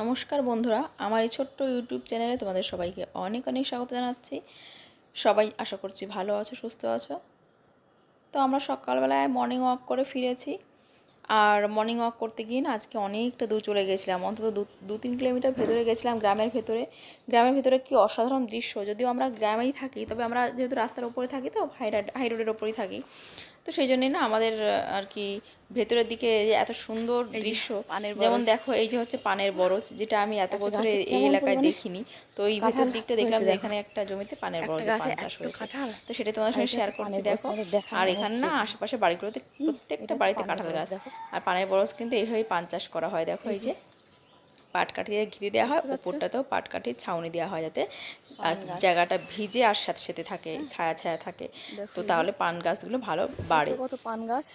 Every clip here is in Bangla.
নমস্কার বন্ধুরা, আমার এই ছোট্ট ইউটিউব চ্যানেলে তোমাদের সবাইকে অনেক অনেক স্বাগত জানাচ্ছি। সবাই আশা করছি ভালো আছো, সুস্থ আছো। তো আমরা সকালবেলায় মর্নিং ওয়াক করে ফিরেছি। আর মর্নিং ওয়াক করতে গিয়ে না আজকে অনেকটা দূর চলে গেছিলাম, অন্তত দু তিন কিলোমিটার ভেতরে গেছিলাম গ্রামের ভেতরে। গ্রামের ভেতরে কি অসাধারণ দৃশ্য, যদিও আমরা গ্রামেই থাকি, তবে আমরা যেহেতু রাস্তার উপরে থাকি তো হাই হাই রোডের ওপরেই থাকি। তো সেই জন্যই না আমাদের আর কি ভেতরের দিকে এত সুন্দর দৃশ্য পানের যেমন দেখো এই যে হচ্ছে পানের বরজ যেটা আমি এত বছরে এই এলাকায় দেখিনি। তো এই ভেতর দিকটা দেখলাম যে এখানে একটা জমিতে পানের বরজ পান চাষ হয়েছে। তো সেটা তোমাদের সঙ্গে শেয়ার করছি দেখো। আর এখানে না। আশেপাশে বাড়িগুলোতে প্রত্যেকটা বাড়িতে কাঁঠাল গাছ। আর পানের বরজ কিন্তু এইভাবেই পান চাষ করা হয় দেখো এই যে। পাট দিয়ে ঘিরে দেওয়া হয় বুঝতে পারছ? উপরটাতেও পাট কাঠির ছাউনি দেওয়া হয় যাতে আর জায়গাটা ভিজে আর সাথে সাথে থাকে ছায়া ছায়া থাকে। তো তাহলে পান গাছগুলো ভালো বাড়ে। কত পান গাছ।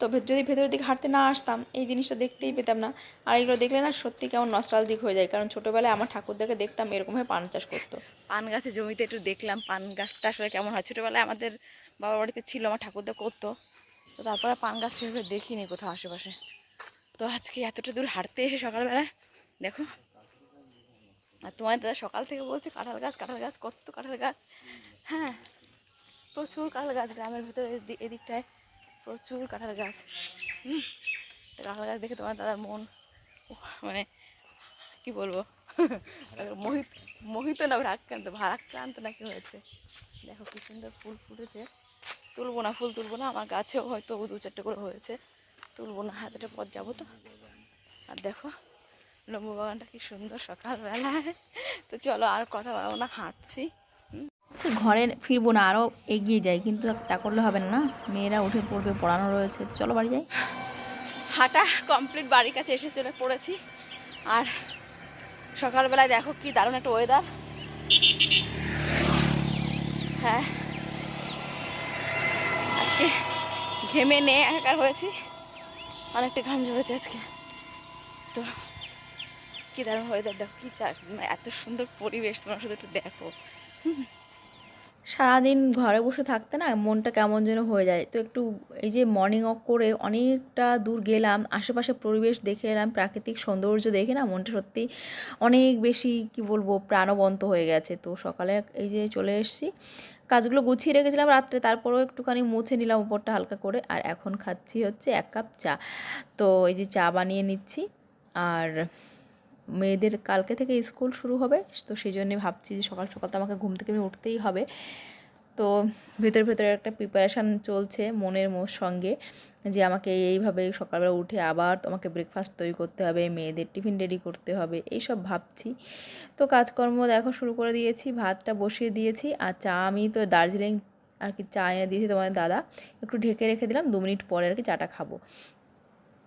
তো যদি ভেতরের দিকে হাঁটতে না আসতাম এই জিনিসটা দেখতেই পেতাম না। আর এগুলো দেখলে না সত্যি কেমন নস্টালজিক হয়ে যায় কারণ ছোটোবেলায় আমার ঠাকুরদাকে দেখতাম এরকমভাবে পান চাষ করতো। পান গাছের জমিতে একটু দেখলাম পান গাছটা আসলে কেমন হয়। ছোটোবেলায় আমাদের বাবার বাড়িতে ছিল আমার ঠাকুরদা করতো। তো তারপরে পান গাছ সেভাবে দেখিনি কোথাও আশেপাশে। তো আজকে এতটা দূর হাঁটতে এসে সকালবেলায় দেখো। আর তোমার দাদা সকাল থেকে বলছে কাঁঠাল গাছ কাঁঠাল গাছ, কত কাঁঠাল গাছ। হ্যাঁ প্রচুর কাঁঠাল গাছ গ্রামের ভিতরে এদিকটায় প্রচুর কাঁঠাল গাছ। হুম কাঁঠাল গাছ দেখে তোমার দাদার মন মানে কি বলব? মোহিত মোহিত না, ভারাক্রান্ত ভারাক্রান্ত নাকি হয়েছে। দেখো কি সুন্দর ফুল ফুটেছে। তুলবো না, ফুল তুলবো না, আমার গাছেও হয়তো দু চারটে করে হয়েছে। তুলবো না হাতেটা পথ যাব তো। আর দেখো লম্বু বাগানটা কি সুন্দর সকালবেলায় তো চলো আর কথা বাড়াবো না হাঁটছি। আচ্ছা ঘরে ফিরবো না আরও এগিয়ে যাই কিন্তু তা করলে হবে না না? মেয়েরা উঠে পড়বে পড়ানো রয়েছে। চলো বাড়ি যাই। হাঁটা কমপ্লিট বাড়ির কাছে এসে চলে পড়েছি। আর সকালবেলায় দেখো কি দারুণ একটা ওয়েদার হ্যাঁ। আজকে ঘেমে নে একাকার হয়েছি। অনেকটা ঘাম ঝরেছে আজকে। তো কি দারুণ ওয়েদার দেখো কি মানে এত সুন্দর পরিবেশ, তোমরা শুধু একটু দেখো। সারাদিন ঘরে বসে থাকতে না মনটা কেমন যেন হয়ে যায়। তো একটু এই যে মর্নিং ওয়াক করে অনেকটা দূর গেলাম আশেপাশে পরিবেশ দেখে এলাম, প্রাকৃতিক সৌন্দর্য দেখে না মনটা সত্যি অনেক বেশি, কি বলব, প্রাণবন্ত হয়ে গেছে। তো সকালে এই যে চলে এসেছি, কাজগুলো গুছিয়ে রেখেছিলাম রাত্রে, তারপরেও একটুখানি মুছে নিলাম উপরটা হালকা করে, আর এখন খাচ্ছি হচ্ছে এক কাপ চা। তো এই যে চা বানিয়ে নিচ্ছি, আর মেয়েদের কালকে থেকে স্কুল শুরু হবে, তো সেই জন্যে ভাবছি যে সকাল সকাল তো আমাকে ঘুম থেকে উঠতেই হবে। তো ভেতরে ভেতরে একটা প্রিপারেশান চলছে মনের মোর সঙ্গে, যে আমাকে এইভাবে সকালবেলা উঠে আবার তোমাকে ব্রেকফাস্ট তৈরি করতে হবে, মেয়েদের টিফিন রেডি করতে হবে, এইসব ভাবছি। তো কাজকর্ম দেখো শুরু করে দিয়েছি, ভাতটা বসিয়ে দিয়েছি, আর চা আমি তো দার্জিলিং আর কি চা এনে দিয়েছি তোমাদের দাদা, একটু ঢেকে রেখে দিলাম, দু মিনিট পরে আর কি চাটা খাব।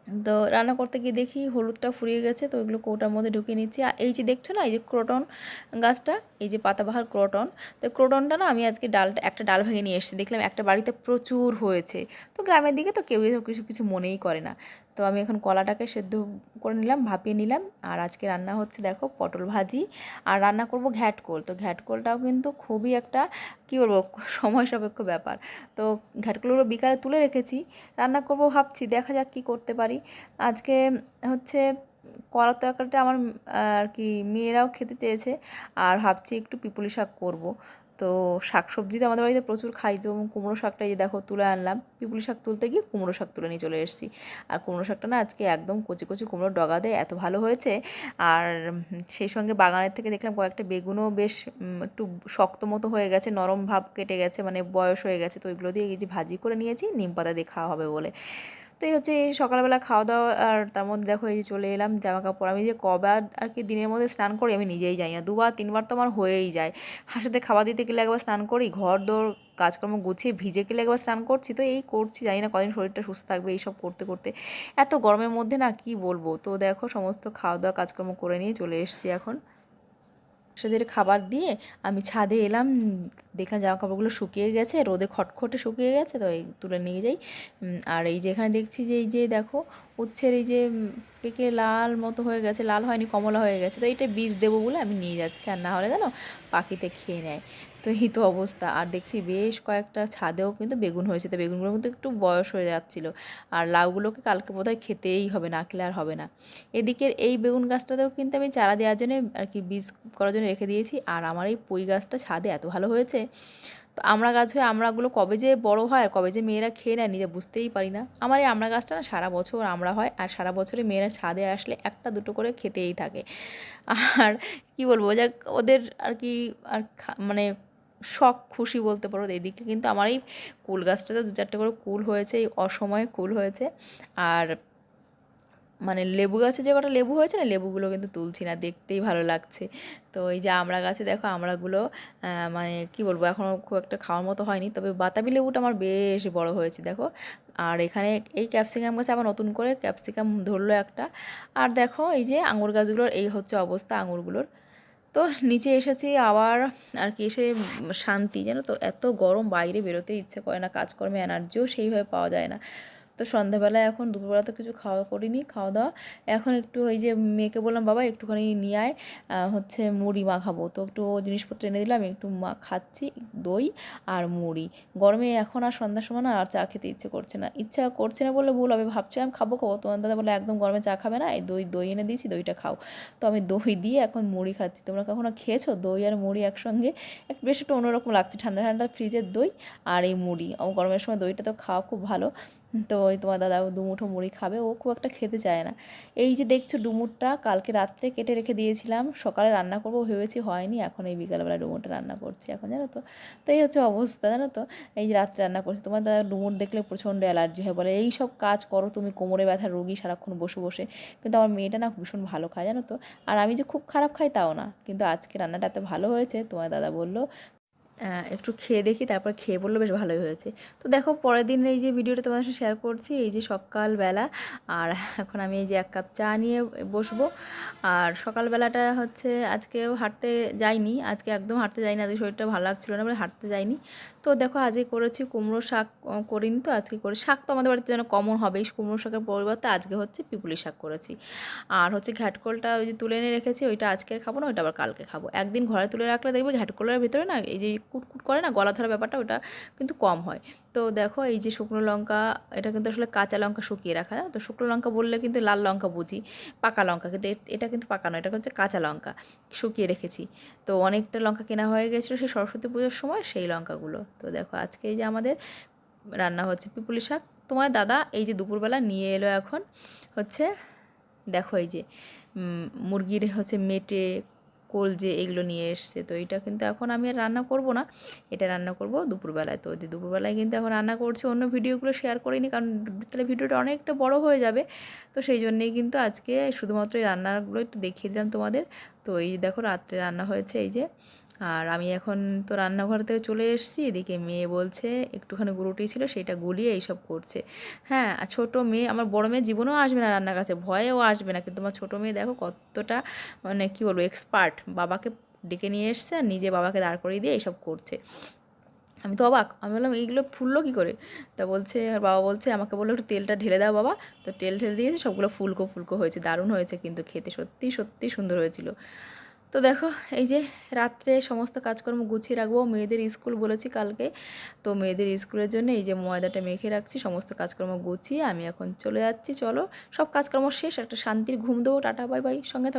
তো রান্না করতে গিয়ে দেখি হলুদটা ফুরিয়ে গেছে, তো ওইগুলো কৌটার মধ্যে ঢুকিয়ে নিচ্ছি। আর এই যে দেখছ না, এই যে ক্রোটন গাছটা, এই যে পাতাবাহার ক্রোটন, তো ক্রোটনটা না আমি আজকে ডালটা, একটা ডাল ভেঙে নিয়ে এসেছি। দেখলাম একটা বাড়িতে প্রচুর হয়েছে। তো গ্রামের দিকে তো কেউ কিছু কিছু মনেই করে না। তো আমি এখন কলাটাকে সেদ্ধ করে নিলাম, ভাপিয়ে নিলাম। আর আজকে রান্না হচ্ছে দেখো পটল ভাজি। আর রান্না করব ঘ্যাটকোল তো ঘ্যাটকোলটাও কিন্তু খুবই একটা, কী বলব, সময় সাপেক্ষ ব্যাপার। তো ঘ্যাটকোলগুলো বিকালে তুলে রেখেছি। রান্না করব ভাবছি, দেখা যাক কী করতে পারি। আজকে হচ্ছে কলার তরকারিটা আমার আর কি মেয়েরাও খেতে চেয়েছে। আর ভাবছি একটু পিপুলি শাক করব। তো শাক সবজি তো আমাদের বাড়িতে প্রচুর খাই তো কুমড়ো শাকটা যে দেখো তুলে আনলাম। পিপুলি শাক তুলতে গিয়ে কুমড়ো শাক তুলে নিয়ে চলে এসেছি। আর কুমড়ো শাকটা না আজকে একদম কচি কচি কুমড়ো ডগা দেয় এত ভালো হয়েছে। আর সেই সঙ্গে বাগানের থেকে দেখলাম কয়েকটা বেগুনও বেশ একটু শক্ত মতো হয়ে গেছে, নরম ভাব কেটে গেছে মানে বয়স হয়ে গেছে। তো ওইগুলো দিয়ে এই যে ভাজি করে নিয়েছি, নিম পাতা দিয়ে খাওয়া হবে বলে। তো এই হচ্ছে এই সকালবেলা খাওয়া দাওয়া আর তার মধ্যে দেখো এই যে চলে এলাম জামা কাপড় আমি যে কবার আর কি দিনের মধ্যে স্নান করি আমি নিজেই যাই না। দুবার, তিনবার তো আমার হয়েই যায়। হাঁসাতে খাবার দিতে গেলে একবার স্নান করি ঘর দৌড় কাজকর্ম গুছিয়ে ভিজে গেলে একবার স্নান করছি। তো এই করছি, জানি না কদিন শরীরটা সুস্থ থাকবে এইসব করতে করতে। এত গরমের মধ্যে না কি বলব? তো দেখো সমস্ত খাওয়া দাওয়া, কাজকর্ম করে নিয়ে চলে এসেছি এখন। সেদের খাবার দিয়ে আমি ছাদে এলাম, দেখলাম জামা কাপড়গুলো শুকিয়ে গেছে, রোদে খটখটে শুকিয়ে গেছে, তো এই তুলে নিয়ে যাই। আর এই যে এখানে দেখছি যে এই যে দেখো, উচ্ছের এই যে পেকে লাল মতো হয়ে গেছে, লাল হয়নি, কমলা হয়ে গেছে, তো এইটা বীজ দেবো বলে আমি নিয়ে যাচ্ছি। আর না হলে জানো, পাখিতে খেয়ে নেয়। তো এই তো অবস্থা। আর দেখছি বেশ কয়েকটা ছাদেও কিন্তু বেগুন হয়েছে। তো বেগুনগুলো কিন্তু একটু বয়স হয়ে যাচ্ছিল। আর লাউগুলোকে কালকে বোধহয় খেতেই হবে, না খেলে আর হবে না। এদিকের এই বেগুন গাছটাতেও কিন্তু আমি চারা দেওয়ার জন্য আর কি বীজ করার জন্য রেখে দিয়েছি। আর আমার এই পুঁই গাছটা ছাদে এত ভালো হয়েছে। তো আমরা গাছ হয়ে আমড়াগুলো কবে যে বড় হয় আর কবে যে মেয়েরা খেয়ে নেয়, নিজে বুঝতেই পারি না। আমার এই আমড়া গাছটা না সারা বছর আমড়া হয়। আর সারা বছরে মেয়েরা ছাদে আসলে একটা দুটো করে খেতেই থাকে। আর কি বলব যে ওদের আর কি আর মানে শখ খুশি বলতে পারো এদিকে। কিন্তু আমার এই কুল গাছটাতে দু চারটে করে কুল হয়েছে এই অসময়ে কুল হয়েছে। আর মানে লেবু গাছে যে কটা লেবু হয়েছে না লেবুগুলো কিন্তু তুলছি না দেখতেই ভালো লাগছে। তো এই যে আমড়া গাছে দেখো আমড়াগুলো আহ, মানে কি বলব এখনও খুব একটা খাওয়ার মতো হয়নি। তবে বাতাবি লেবুটা আমার বেশ বড় হয়েছে দেখো। আর এখানে এই ক্যাপসিকাম গাছে আবার নতুন করে ক্যাপসিকাম ধরলো একটা। আর দেখো এই যে আঙুর গাছগুলোর এই হচ্ছে অবস্থা আঙুরগুলোর। তো নিচে এসেছি আবার আর কি এসে শান্তি, জানো তো? এত গরম বাইরে বেরোতে ইচ্ছে করে না, কাজকর্মে এনার্জিও সেইভাবে পাওয়া যায় না। তো সন্ধ্যাবেলায় এখন দুপুরবেলা তো কিছু খাওয়া করিনি খাওয়া দাওয়া এখন একটু ওই যে মেয়েকে বললাম, বাবা, একটুখানি নিয়ে আয় হচ্ছে মুড়ি মাখাবো। তো একটু জিনিসপত্র এনে দিলাম, একটু মা খাচ্ছি, দই আর মুড়ি। গরমে এখন আর সন্ধ্যার সময় না আর চা খেতে ইচ্ছে করছে না। ইচ্ছা করছে না বলে ভুল আমি ভাবছিলাম খাব খাব। তোমার দাদা বলে একদম গরমে চা খাবে না, এই দই দই এনে দিয়েছি, দইটা খাও। তো আমি দই দিয়ে এখন মুড়ি খাচ্ছি। তোমরা কখনো খেয়েছো দই আর মুড়ি একসঙ্গে? একটু বেশ একটু অন্যরকম লাগছে, ঠান্ডা ঠান্ডা ফ্রিজের দই আর এই মুড়ি। গরমের সময় দইটা তো খাওয়া খুব ভালো। তো ওই তোমার দাদা দুমুঠো মুড়ি খাবে, ও খুব একটা খেতে চায় না। এই যে দেখছ ডুমুরটা, কালকে রাত্রে কেটে রেখে দিয়েছিলাম, সকালে রান্না করব ভেবেছি হয়নি, এখন এই বিকালবেলা ডুমুরটা রান্না করছি এখন, জানো তো? তো এই হচ্ছে অবস্থা, জানো তো? এই যে রাত্রে রান্না করছি, তোমার দাদা ডুমুর দেখলে প্রচণ্ড অ্যালার্জি হয়, বলে এই সব কাজ করো তুমি, কোমরে ব্যথা, রোগী সারাক্ষণ বসে বসে। কিন্তু আমার মেয়েটা না ভীষণ ভালো খায়, জানো তো? আর আমি যে খুব খারাপ খাই তাও না, কিন্তু আজকে রান্নাটা এত ভালো হয়েছে, তোমার দাদা বলল একটু খেয়ে দেখি, তারপর খেয়ে বলল, বেশ ভালোই হয়েছে। তো দেখো, পরের দিন এই যে ভিডিওটা তোমাদের সাথে শেয়ার করছি, এই যে সকালবেলা, আর এখন আমি এই যে এক কাপ চা নিয়ে বসবো। আর সকালবেলাটা হচ্ছে, আজকেও হাঁটতে যাইনি, আজকে একদম হাঁটতে যাইনি, আজকে শরীরটা ভালো লাগছিল না বলে হাঁটতে যাইনি। তো দেখো আজকে করেছি কুমড়ো শাক করিনি তো আজকে করে, শাক তো আমাদের বাড়িতে যেন কমন হবেই কুমড়ো শাকের পরিবর্তে আজকে হচ্ছে পিপুলি শাক করেছি। আর হচ্ছে ঘ্যাটকলটা ওই যে তুলে এনে রেখেছি, ওইটা আজকের খাব না, ওইটা আবার কালকে খাব। একদিন ঘরে তুলে রাখলে দেখবে ঘ্যাটকলের ভিতরে না এই যে কুটকুট করে না, গলা ধরা ব্যাপারটা, ওটা কিন্তু কম হয়। তো দেখো এই যে শুকনো লঙ্কা, এটা কিন্তু আসলে কাঁচা লঙ্কা শুকিয়ে রাখা। তো শুকনো লঙ্কা বললে কিন্তু লাল লঙ্কা বুঝি, পাকা লঙ্কা। কিন্তু এটা কিন্তু পাকা নয়, এটা হচ্ছে কাঁচা লঙ্কা শুকিয়ে রেখেছি। তো অনেকটা লঙ্কা কেনা হয়ে গেছিল সেই সরস্বতী পুজোর সময় সেই লঙ্কাগুলো। তো দেখো আজকে এই যে আমাদের রান্না হচ্ছে পিপুলি শাক। তোমার দাদা এই যে দুপুরবেলা নিয়ে এলো এখন হচ্ছে, দেখো এই যে মুরগির হচ্ছে মেটে কলজে এগুলো নিয়ে এসছে, তো এটা কিন্তু এখন আমি আর রান্না করব না। এটা রান্না করব দুপুরবেলায়। তো দুপুরবেলায় কিন্তু এখন রান্না করছি, অন্য ভিডিওগুলো শেয়ার করিনি কারণ তাহলে ভিডিওটা অনেকটা বড় হয়ে যাবে। তো সেই জন্যেই কিন্তু আজকে শুধুমাত্র এই রান্নাগুলো একটু দেখিয়ে দিলাম তোমাদের। তো এই দেখো, রাত্রে রান্না হয়েছে এই যে আর আমি এখন তো রান্নাঘর থেকে চলে এসেছি। এদিকে মেয়ে বলছে, একটুখানি গুরুটি ছিল, সেটা গুলিয়ে এইসব করছে। হ্যাঁ আর ছোটো মেয়ে, আমার বড় মেয়ে জীবনেও আসবে না রান্নার কাছে, ভয়েও আসবে না। কিন্তু আমার ছোটো মেয়ে দেখো কতটা মানে কী বলব এক্সপার্ট বাবাকে ডেকে নিয়ে এসছে আর নিজে বাবাকে দাঁড় করিয়ে দিয়ে এইসব করছে। আমি তো অবাক, আমি বললাম, এইগুলো ফুললো কী করে? তা বলছে, আর বাবা বলছে, আমাকে বলল একটু তেলটা ঢেলে দাও বাবা। তো তেল ঢেলে দিয়েছে, সবগুলো ফুলকো ফুলকো হয়েছে, দারুণ হয়েছে, কিন্তু খেতে সত্যি সত্যি সুন্দর হয়েছিল। তো দেখো, এই যে রাত্রে সমস্ত কাজকর্ম গুছিয়ে রাখব। মেয়েদের স্কুল বলেছি কালকে। তো মেয়েদের স্কুলের জন্য এই যে ময়দাটা মেখে রাখছি, সমস্ত কাজকর্ম গুছিয়ে আমি এখন চলে যাচ্ছি। চলো, সব কাজকর্ম শেষ, একটা শান্তির ঘুম দেবো। টাটা, বাই বাই, সঙ্গে।